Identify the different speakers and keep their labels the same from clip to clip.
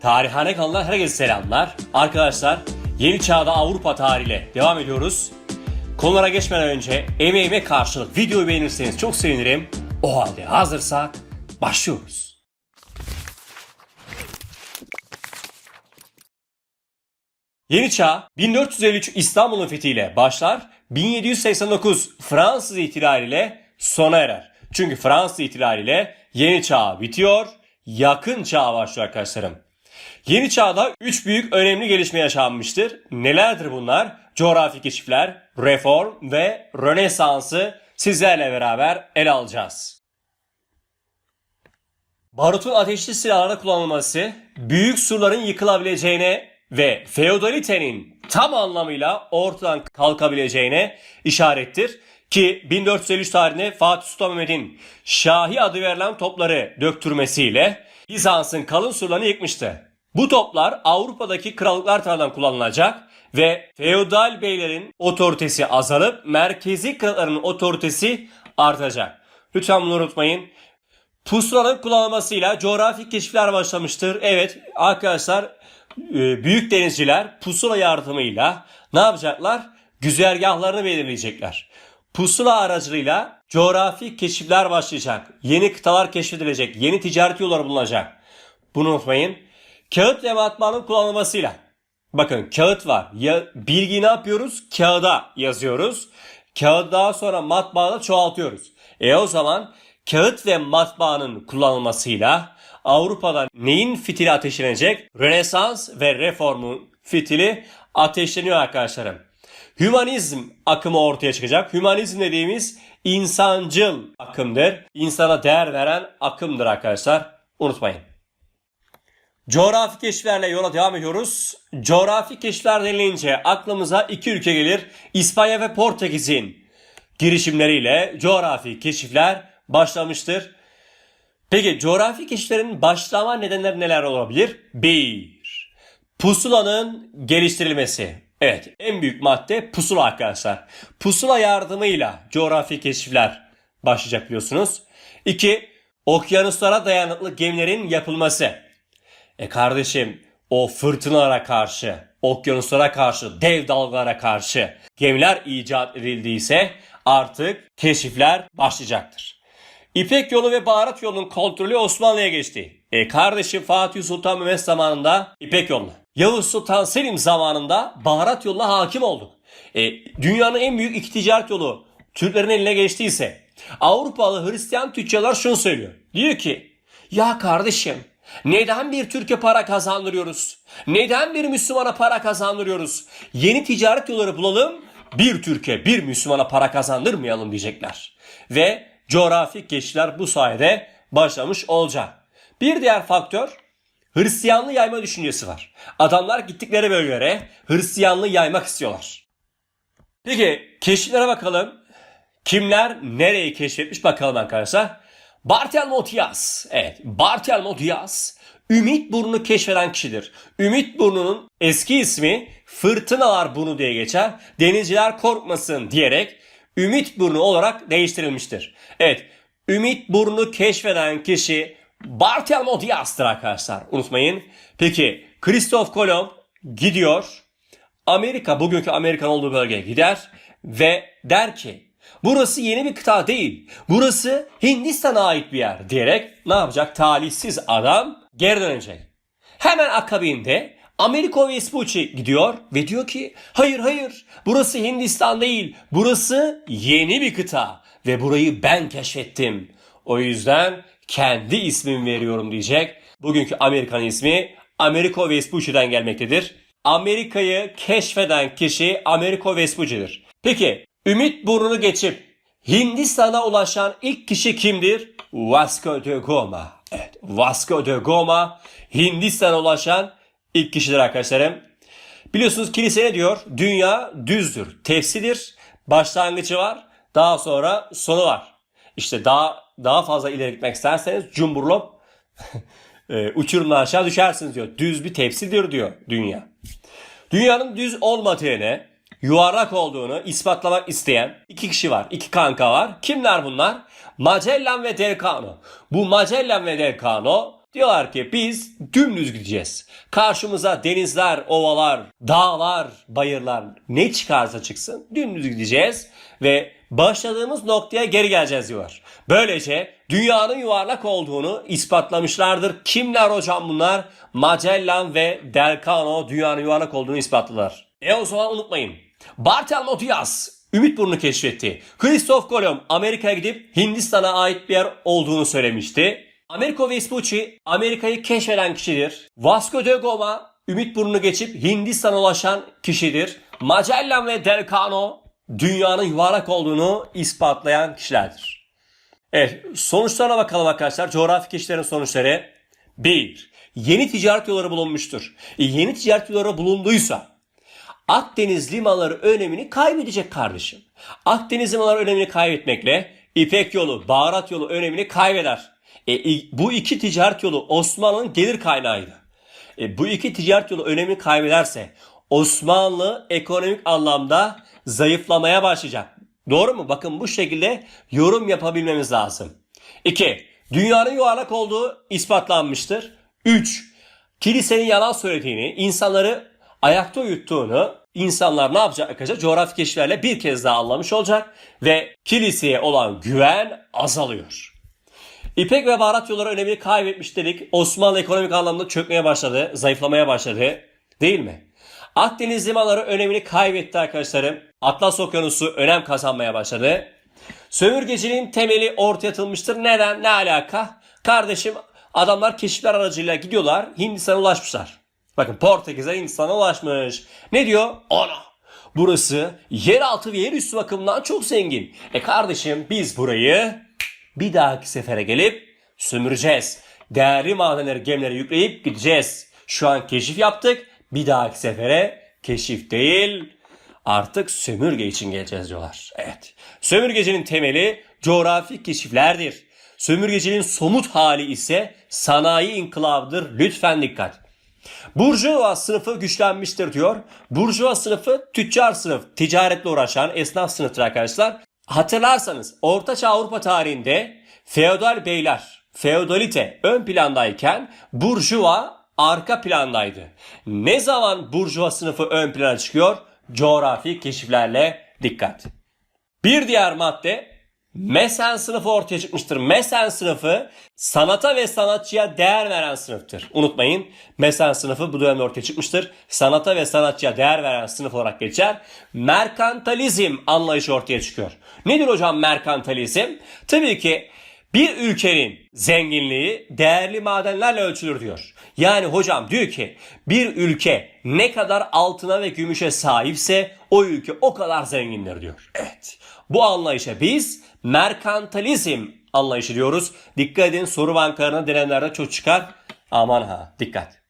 Speaker 1: Tarihane kanalından herkese selamlar. Arkadaşlar yeni çağda Avrupa tarihiyle devam ediyoruz. Konulara geçmeden önce emeğime karşılık videoyu beğenirseniz çok sevinirim. O halde hazırsak başlıyoruz. Yeni Çağ 1453 İstanbul'un fethiyle başlar, 1789 Fransız ihtilaliyle sona erer. Çünkü Fransız ihtilaliyle Yeni Çağ bitiyor, yakın çağ başlıyor arkadaşlarım. Yeni çağda 3 büyük önemli gelişme yaşanmıştır. Nelerdir bunlar? Coğrafi keşifler, reform ve Rönesans'ı sizlerle beraber ele alacağız. Barutun ateşli silahlarda kullanılması, büyük surların yıkılabileceğine ve feodalitenin tam anlamıyla ortadan kalkabileceğine işarettir. Ki 1453 tarihinde Fatih Sultan Mehmet'in Şahi adı verilen topları döktürmesiyle Bizans'ın kalın surlarını yıkmıştı. Bu toplar Avrupa'daki krallıklar tarafından kullanılacak ve feodal beylerin otoritesi azalıp merkezi kralların otoritesi artacak. Lütfen bunu unutmayın. Pusulanın kullanılmasıyla coğrafi keşifler başlamıştır. Evet arkadaşlar e, büyük denizciler pusula yardımıyla ne yapacaklar? Güzergahlarını belirleyecekler. Pusula aracılığıyla coğrafi keşifler başlayacak. Yeni kıtalar keşfedilecek. Yeni ticaret yolları bulunacak. Bunu unutmayın. Kağıt ve matbaanın kullanılmasıyla. Bakın kağıt var. Ya, bilgiyi ne yapıyoruz? Kağıda yazıyoruz. Kağıdı daha sonra matbaada çoğaltıyoruz. E o zaman kağıt ve matbaanın kullanılmasıyla Avrupa'da neyin fitili ateşlenecek? Rönesans ve reformun fitili ateşleniyor arkadaşlarım. Hümanizm akımı ortaya çıkacak. Hümanizm dediğimiz insancıl akımdır. İnsana değer veren akımdır arkadaşlar. Unutmayın. Coğrafi keşiflerle yola devam ediyoruz. Coğrafi keşifler denilince aklımıza iki ülke gelir. İspanya ve Portekiz'in girişimleriyle coğrafi keşifler başlamıştır. Peki coğrafi keşiflerin başlama nedenleri neler olabilir? 1. Pusulanın geliştirilmesi. Evet en büyük madde pusula arkadaşlar. Pusula yardımıyla coğrafi keşifler başlayacak biliyorsunuz. 2. Okyanuslara dayanıklı gemilerin yapılması. E kardeşim o fırtınalara karşı, okyanuslara karşı, dev dalgalara karşı gemiler icat edildiyse artık keşifler başlayacaktır. İpek yolu ve baharat yolunun kontrolü Osmanlı'ya geçti. E kardeşim Fatih Sultan Mehmet zamanında İpek yolu. Yavuz Sultan Selim zamanında baharat yoluna hakim olduk. E, dünyanın en büyük iki ticaret yolu Türklerin eline geçtiyse Avrupalı Hristiyan tüccarlar şunu söylüyor. Diyor ki ya kardeşim neden bir Türkiye para kazandırıyoruz? Neden bir Müslümana para kazandırıyoruz? Yeni ticaret yolları bulalım. Bir Türkiye bir Müslümana para kazandırmayalım diyecekler. Ve coğrafi keşifler bu sayede başlamış olacak. Bir diğer faktör Hristiyanlığı yayma düşüncesi var. Adamlar gittikleri bölgelere Hristiyanlığı yaymak istiyorlar. Peki keşiflere bakalım. Kimler nereyi keşfetmiş bakalım arkadaşlar. Bartolomeo Diaz. Evet Bartolomeo Diaz Ümit Burnu'nu keşfeden kişidir. Ümit Burnu'nun eski ismi Fırtınalar Burnu diye geçer. Denizciler korkmasın diyerek Ümit Burnu olarak değiştirilmiştir. Evet Ümit Burnu keşfeden kişi Bartolomeo Diaz'tır arkadaşlar. Unutmayın. Peki Christoph Kolomb gidiyor. Amerika bugünkü Amerikan olduğu bölgeye gider ve der ki burası yeni bir kıta değil. Burası Hindistan'a ait bir yer diyerek ne yapacak? Talihsiz adam geri dönecek. Hemen akabinde Americo Vespucci gidiyor ve diyor ki hayır hayır burası Hindistan değil burası yeni bir kıta ve burayı ben keşfettim. O yüzden kendi ismimi veriyorum diyecek. Bugünkü Amerikan ismi Americo Vespucci'den gelmektedir. Amerika'yı keşfeden kişi Americo Vespucci'dir. Peki Ümit Burnu'nu geçip Hindistan'a ulaşan ilk kişi kimdir? Vasco de Gama. Evet, Vasco de Gama Hindistan'a ulaşan ilk kişidir arkadaşlarım. Biliyorsunuz kilise ne diyor? Dünya düzdür, tepsidir. Başlangıcı var, daha sonra sonu var. İşte daha daha fazla ileri gitmek isterseniz cumburlop e, uçurumdan aşağı düşersiniz diyor. Düz bir tepsidir diyor dünya. Dünyanın düz olmadığını, yuvarlak olduğunu ispatlamak isteyen iki kişi var. iki kanka var. Kimler bunlar? Magellan ve Del Cano. Bu Magellan ve Del Cano Diyorlar ki biz dümdüz gideceğiz. Karşımıza denizler, ovalar, dağlar, bayırlar ne çıkarsa çıksın dümdüz gideceğiz ve başladığımız noktaya geri geleceğiz diyorlar. Böylece dünyanın yuvarlak olduğunu ispatlamışlardır. Kimler hocam bunlar? Magellan ve Delcano dünyanın yuvarlak olduğunu ispatladılar. E o zaman unutmayın. Bartolomeo Diaz Ümit Burnu keşfetti. Christoph Kolomb Amerika'ya gidip Hindistan'a ait bir yer olduğunu söylemişti. Americo Vespucci Amerika'yı keşfeden kişidir. Vasco da Gama Ümit Burnu'nu geçip Hindistan'a ulaşan kişidir. Magellan ve Delcano dünyanın yuvarlak olduğunu ispatlayan kişilerdir. Evet sonuçlarına bakalım arkadaşlar. Coğrafi keşiflerin sonuçları. 1. Yeni ticaret yolları bulunmuştur. E, yeni ticaret yolları bulunduysa Akdeniz limanları önemini kaybedecek kardeşim. Akdeniz limanları önemini kaybetmekle İpek yolu, baharat yolu önemini kaybeder. E, bu iki ticaret yolu Osmanlı'nın gelir kaynağıydı. E, bu iki ticaret yolu önemini kaybederse Osmanlı ekonomik anlamda zayıflamaya başlayacak. Doğru mu? Bakın bu şekilde yorum yapabilmemiz lazım. 2. Dünyanın yuvarlak olduğu ispatlanmıştır. 3. Kilisenin yalan söylediğini, insanları ayakta uyuttuğunu insanlar ne yapacak arkadaşlar? Coğrafi keşiflerle bir kez daha anlamış olacak ve kiliseye olan güven azalıyor. İpek ve baharat yolları önemini kaybetmiş dedik. Osmanlı ekonomik anlamda çökmeye başladı, zayıflamaya başladı. Değil mi? Akdeniz limanları önemini kaybetti arkadaşlarım. Atlas Okyanusu önem kazanmaya başladı. Sömürgeciliğin temeli ortaya atılmıştır. Neden? Ne alaka? Kardeşim adamlar keşifler aracıyla gidiyorlar. Hindistan'a ulaşmışlar. Bakın Portekiz'e Hindistan'a ulaşmış. Ne diyor? Ana! Burası yeraltı ve yerüstü bakımından çok zengin. E kardeşim biz burayı bir dahaki sefere gelip sömüreceğiz. Değerli madenleri gemilere yükleyip gideceğiz. Şu an keşif yaptık. Bir dahaki sefere keşif değil artık sömürge için geleceğiz diyorlar. Evet. Sömürgecinin temeli coğrafi keşiflerdir. Sömürgeciliğin somut hali ise sanayi inkılabıdır. Lütfen dikkat. Burjuva sınıfı güçlenmiştir diyor. Burjuva sınıfı tüccar sınıf, ticaretle uğraşan esnaf sınıftır arkadaşlar. Hatırlarsanız Ortaçağ Avrupa tarihinde feodal beyler, feodalite ön plandayken burjuva arka plandaydı. Ne zaman burjuva sınıfı ön plana çıkıyor? Coğrafi keşiflerle dikkat. Bir diğer madde Mesen sınıfı ortaya çıkmıştır. Mesen sınıfı sanata ve sanatçıya değer veren sınıftır. Unutmayın Mesen sınıfı bu dönemde ortaya çıkmıştır. Sanata ve sanatçıya değer veren sınıf olarak geçer. Merkantalizm anlayışı ortaya çıkıyor. Nedir hocam merkantalizm? Tabii ki bir ülkenin zenginliği değerli madenlerle ölçülür diyor. Yani hocam diyor ki bir ülke ne kadar altına ve gümüşe sahipse o ülke o kadar zengindir diyor. Evet. Bu anlayışa biz merkantalizm anlayışı diyoruz. Dikkat edin soru bankalarına denenlerde çok çıkar. Aman ha dikkat.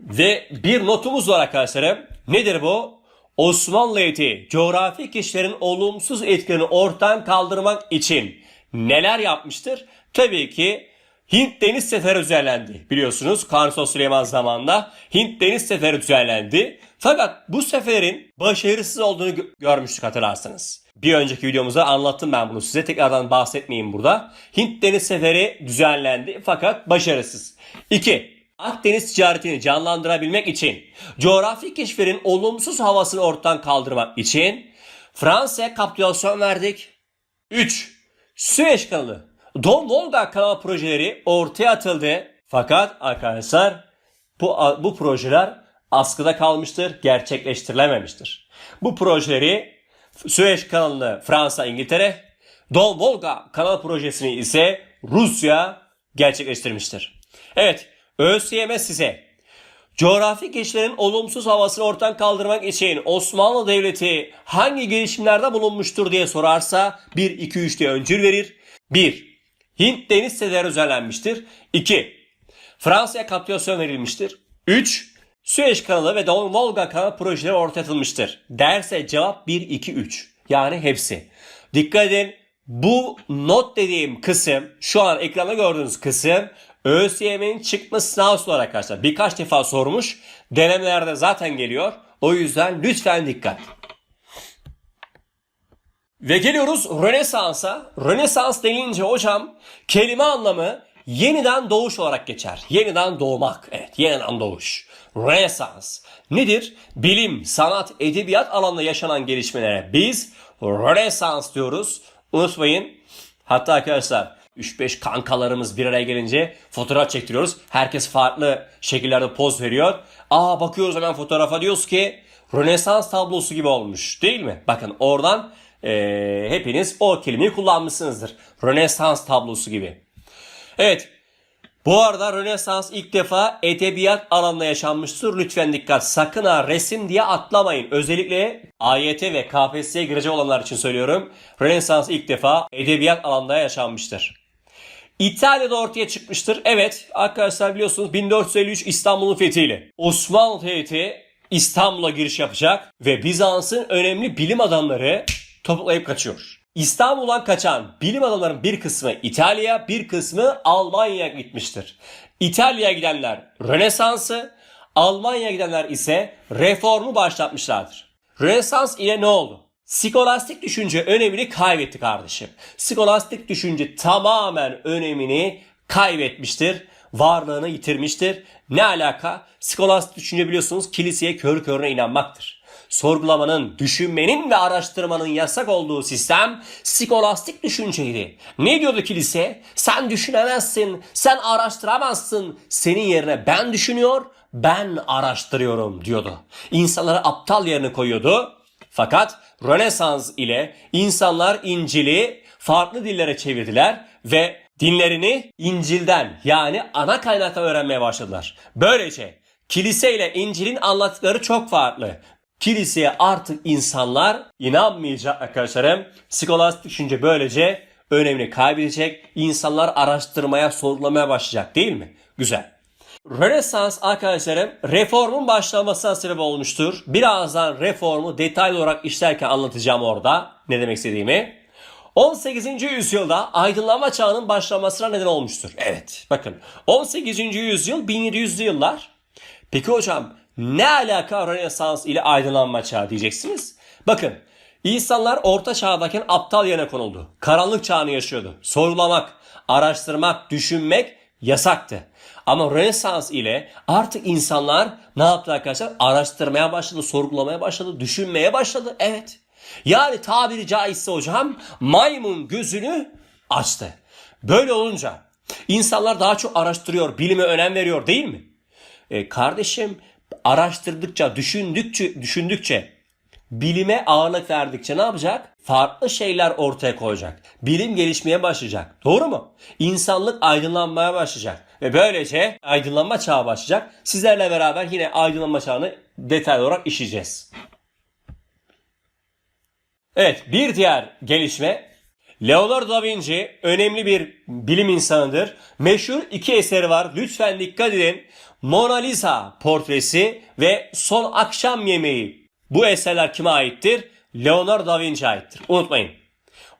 Speaker 1: Ve bir notumuz var arkadaşlarım. Nedir bu? Osmanlı heyeti coğrafi kişilerin olumsuz etkilerini ortadan kaldırmak için neler yapmıştır? Tabii ki Hint deniz seferi düzenlendi. Biliyorsunuz Kanuni Süleyman zamanında Hint deniz seferi düzenlendi. Fakat bu seferin başarısız olduğunu gö- görmüştük hatırlarsanız. Bir önceki videomuzda anlattım ben bunu size. Tekrardan bahsetmeyeyim burada. Hint deniz seferi düzenlendi fakat başarısız. 2. Akdeniz ticaretini canlandırabilmek için, coğrafi keşiflerin olumsuz havasını ortadan kaldırmak için Fransa'ya kapitülasyon verdik. 3. Süveyş kanalı. Don Volga kanal projeleri ortaya atıldı. Fakat arkadaşlar bu, bu projeler askıda kalmıştır, gerçekleştirilememiştir. Bu projeleri Süveyş kanalını Fransa, İngiltere, Don Volga kanal projesini ise Rusya gerçekleştirmiştir. Evet, ÖSYM size Coğrafi keşiflerin olumsuz havasını ortadan kaldırmak için Osmanlı Devleti hangi girişimlerde bulunmuştur diye sorarsa 1, 2, 3 diye öncül verir. 1. Hint deniz seferi düzenlenmiştir. 2. Fransa'ya kapitülasyon verilmiştir. 3. Süveyş kanalı ve Don Volga kanal projeleri ortaya atılmıştır. Derse cevap 1, 2, 3. Yani hepsi. Dikkat edin bu not dediğim kısım şu an ekranda gördüğünüz kısım ÖSYM'nin çıkma sınav soruları arkadaşlar. Birkaç defa sormuş. Denemelerde zaten geliyor. O yüzden lütfen dikkat. Ve geliyoruz Rönesans'a. Rönesans denince hocam kelime anlamı yeniden doğuş olarak geçer. Yeniden doğmak. Evet, yeniden doğuş. Rönesans. Nedir? Bilim, sanat, edebiyat alanında yaşanan gelişmelere biz Rönesans diyoruz. Unutmayın. Hatta arkadaşlar 3-5 kankalarımız bir araya gelince fotoğraf çektiriyoruz. Herkes farklı şekillerde poz veriyor. Aa bakıyoruz hemen fotoğrafa diyoruz ki Rönesans tablosu gibi olmuş değil mi? Bakın oradan eee, hepiniz o kelimeyi kullanmışsınızdır. Rönesans tablosu gibi. Evet. Bu arada Rönesans ilk defa edebiyat alanında yaşanmıştır. Lütfen dikkat. Sakın ha resim diye atlamayın. Özellikle AYT ve KPSS'ye girecek olanlar için söylüyorum. Rönesans ilk defa edebiyat alanında yaşanmıştır. İtalya'da ortaya çıkmıştır. Evet arkadaşlar biliyorsunuz 1453 İstanbul'un fethiyle Osmanlı Devleti İstanbul'a giriş yapacak ve Bizans'ın önemli bilim adamları toplayıp kaçıyor. İstanbul'dan kaçan bilim adamların bir kısmı İtalya'ya, bir kısmı Almanya'ya gitmiştir. İtalya'ya gidenler Rönesans'ı, Almanya'ya gidenler ise reformu başlatmışlardır. Rönesans ile ne oldu? Skolastik düşünce önemini kaybetti kardeşim. Skolastik düşünce tamamen önemini kaybetmiştir. Varlığını yitirmiştir. Ne alaka? Skolastik düşünce biliyorsunuz kiliseye kör körüne inanmaktır. Sorgulamanın, düşünmenin ve araştırmanın yasak olduğu sistem skolastik düşünceydi. Ne diyordu kilise? Sen düşünemezsin, sen araştıramazsın. Senin yerine ben düşünüyor, ben araştırıyorum diyordu. İnsanları aptal yerine koyuyordu. Fakat Rönesans ile insanlar İncil'i farklı dillere çevirdiler ve dinlerini İncil'den yani ana kaynaktan öğrenmeye başladılar. Böylece kilise ile İncil'in anlattıkları çok farklı. Kiliseye artık insanlar inanmayacak arkadaşlarım. Skolastik düşünce böylece önemini kaybedecek. İnsanlar araştırmaya, sorgulamaya başlayacak değil mi? Güzel. Rönesans arkadaşlarım reformun başlamasına sebep olmuştur. Birazdan reformu detaylı olarak işlerken anlatacağım orada ne demek istediğimi. 18. yüzyılda aydınlanma çağının başlamasına neden olmuştur. Evet bakın 18. yüzyıl 1700'lü yıllar. Peki hocam ne alaka Rönesans ile aydınlanma çağı diyeceksiniz. Bakın insanlar orta çağdayken aptal yerine konuldu. Karanlık çağını yaşıyordu. Sorgulamak, araştırmak, düşünmek yasaktı. Ama Rönesans ile artık insanlar ne yaptı arkadaşlar? Araştırmaya başladı, sorgulamaya başladı, düşünmeye başladı. Evet. Yani tabiri caizse hocam maymun gözünü açtı. Böyle olunca insanlar daha çok araştırıyor, bilime önem veriyor değil mi? E, kardeşim araştırdıkça, düşündükçe, düşündükçe, bilime ağırlık verdikçe ne yapacak? Farklı şeyler ortaya koyacak. Bilim gelişmeye başlayacak. Doğru mu? İnsanlık aydınlanmaya başlayacak. Ve böylece aydınlanma çağı başlayacak. Sizlerle beraber yine aydınlanma çağını detaylı olarak işleyeceğiz. Evet bir diğer gelişme Leonardo da Vinci önemli bir bilim insanıdır. Meşhur iki eseri var. Lütfen dikkat edin. Mona Lisa portresi ve Son Akşam Yemeği. Bu eserler kime aittir? Leonardo da Vinci'ye aittir. Unutmayın.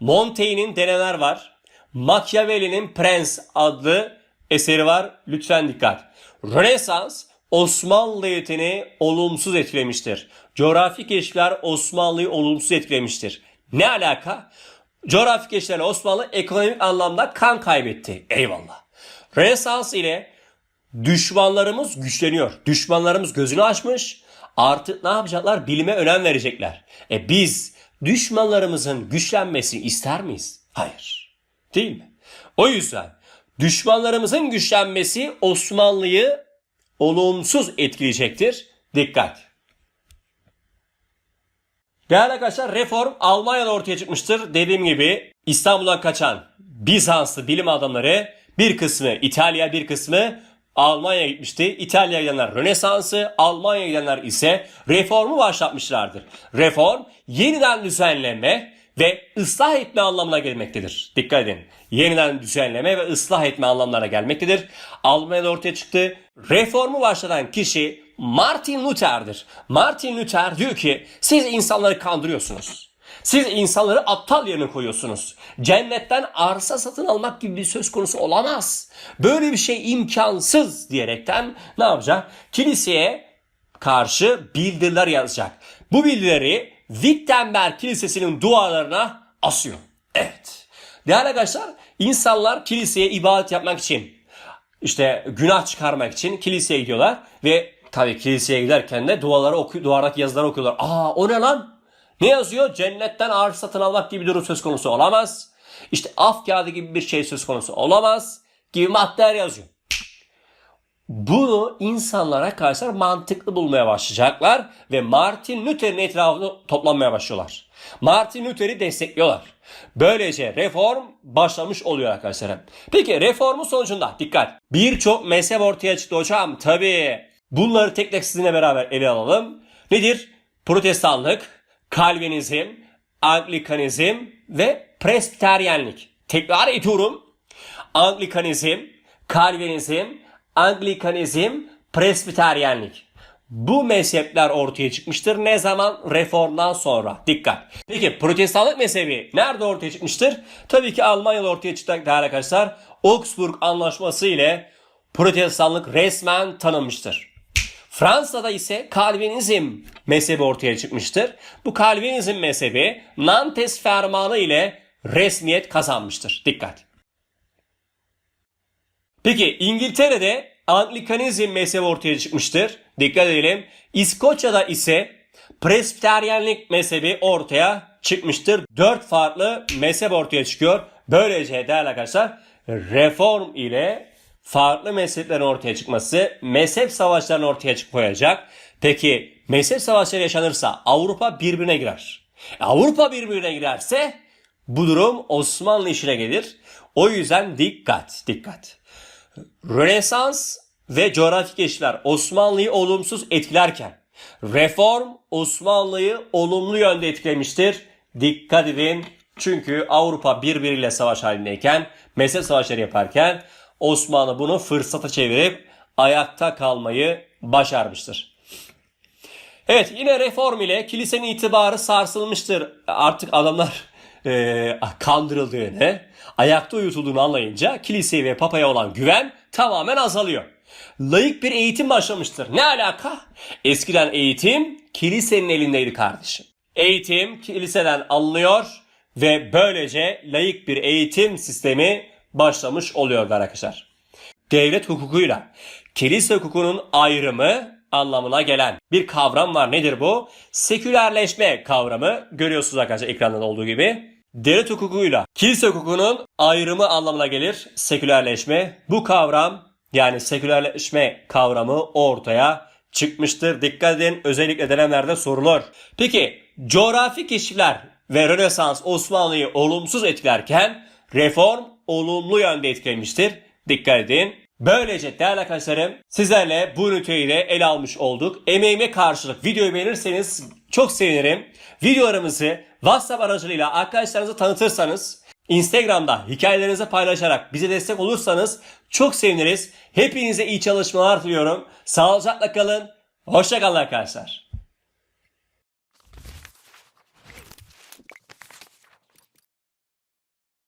Speaker 1: Montaigne'in Deneler var. Machiavelli'nin Prens adlı eseri var. Lütfen dikkat. Rönesans Osmanlı Devleti'ni olumsuz etkilemiştir. Coğrafi keşifler Osmanlı'yı olumsuz etkilemiştir. Ne alaka? Coğrafi keşiflerle Osmanlı ekonomik anlamda kan kaybetti. Eyvallah. Rönesans ile düşmanlarımız güçleniyor. Düşmanlarımız gözünü açmış. Artık ne yapacaklar? Bilime önem verecekler. E biz düşmanlarımızın güçlenmesini ister miyiz? Hayır. Değil mi? O yüzden düşmanlarımızın güçlenmesi Osmanlı'yı olumsuz etkileyecektir. Dikkat. Değerli arkadaşlar reform Almanya'da ortaya çıkmıştır. Dediğim gibi İstanbul'dan kaçan Bizanslı bilim adamları bir kısmı İtalya bir kısmı Almanya'ya gitmişti. İtalya'ya gidenler Rönesans'ı, Almanya'ya gidenler ise reformu başlatmışlardır. Reform yeniden düzenleme ve ıslah etme anlamına gelmektedir. Dikkat edin. Yeniden düzenleme ve ıslah etme anlamlarına gelmektedir. Almanya'da ortaya çıktı. Reformu başlatan kişi Martin Luther'dir. Martin Luther diyor ki siz insanları kandırıyorsunuz. Siz insanları aptal yerine koyuyorsunuz. Cennetten arsa satın almak gibi bir söz konusu olamaz. Böyle bir şey imkansız diyerekten ne yapacak? Kiliseye karşı bildiriler yazacak. Bu bildirileri Wittenberg Kilisesi'nin duvarlarına asıyor. Evet. Değerli arkadaşlar insanlar kiliseye ibadet yapmak için işte günah çıkarmak için kiliseye gidiyorlar ve tabii kiliseye giderken de duaları oku, duvardaki yazıları okuyorlar. Aa o ne lan? Ne yazıyor? Cennetten ağaç satın almak gibi bir durum söz konusu olamaz. İşte af kağıdı gibi bir şey söz konusu olamaz gibi maddeler yazıyor. Bunu insanlara karşı mantıklı bulmaya başlayacaklar ve Martin Luther'in etrafında toplanmaya başlıyorlar. Martin Luther'i destekliyorlar. Böylece reform başlamış oluyor arkadaşlar. Peki reformun sonucunda dikkat. Birçok mezhep ortaya çıktı hocam. Tabii bunları tek tek sizinle beraber ele alalım. Nedir? Protestanlık, Kalvinizm, Anglikanizm ve Presbiteryenlik. Tekrar ediyorum. Anglikanizm, Kalvinizm, Anglikanizm, Presbiteryenlik. Bu mezhepler ortaya çıkmıştır. Ne zaman? Reformdan sonra. Dikkat. Peki protestanlık mezhebi nerede ortaya çıkmıştır? Tabii ki Almanya'da ortaya çıktı değerli arkadaşlar. Augsburg Anlaşması ile protestanlık resmen tanınmıştır. Fransa'da ise Kalvinizm mezhebi ortaya çıkmıştır. Bu Kalvinizm mezhebi Nantes Fermanı ile resmiyet kazanmıştır. Dikkat. Peki İngiltere'de Anglikanizm mezhebi ortaya çıkmıştır. Dikkat edelim. İskoçya'da ise Presbiteryenlik mezhebi ortaya çıkmıştır. Dört farklı mezhep ortaya çıkıyor. Böylece değerli arkadaşlar reform ile farklı mezheplerin ortaya çıkması mezhep savaşlarının ortaya koyacak. Peki mezhep savaşları yaşanırsa Avrupa birbirine girer. Avrupa birbirine girerse bu durum Osmanlı işine gelir. O yüzden dikkat, dikkat. Rönesans ve coğrafi keşifler Osmanlı'yı olumsuz etkilerken reform Osmanlı'yı olumlu yönde etkilemiştir. Dikkat edin çünkü Avrupa birbiriyle savaş halindeyken, mezhep savaşları yaparken Osmanlı bunu fırsata çevirip ayakta kalmayı başarmıştır. Evet yine reform ile kilisenin itibarı sarsılmıştır. Artık adamlar e, kandırıldığını, ayakta uyutulduğunu anlayınca kiliseye ve papaya olan güven tamamen azalıyor. Layık bir eğitim başlamıştır. Ne alaka? Eskiden eğitim kilisenin elindeydi kardeşim. Eğitim kiliseden alınıyor ve böylece layık bir eğitim sistemi başlamış oluyor arkadaşlar. Devlet hukukuyla kilise hukukunun ayrımı anlamına gelen bir kavram var. Nedir bu? Sekülerleşme kavramı. Görüyorsunuz arkadaşlar ekranda da olduğu gibi. Devlet hukukuyla kilise hukukunun ayrımı anlamına gelir. Sekülerleşme. Bu kavram yani sekülerleşme kavramı ortaya çıkmıştır. Dikkat edin özellikle dönemlerde sorulur. Peki coğrafi keşifler ve Rönesans Osmanlı'yı olumsuz etkilerken reform olumlu yönde etkilemiştir. Dikkat edin. Böylece değerli arkadaşlarım sizlerle bu üniteyi de ele almış olduk. Emeğime karşılık videoyu beğenirseniz çok sevinirim. Videolarımızı WhatsApp aracılığıyla arkadaşlarınıza tanıtırsanız Instagram'da hikayelerinizi paylaşarak bize destek olursanız çok seviniriz. Hepinize iyi çalışmalar diliyorum. Sağlıcakla kalın. Hoşçakalın arkadaşlar.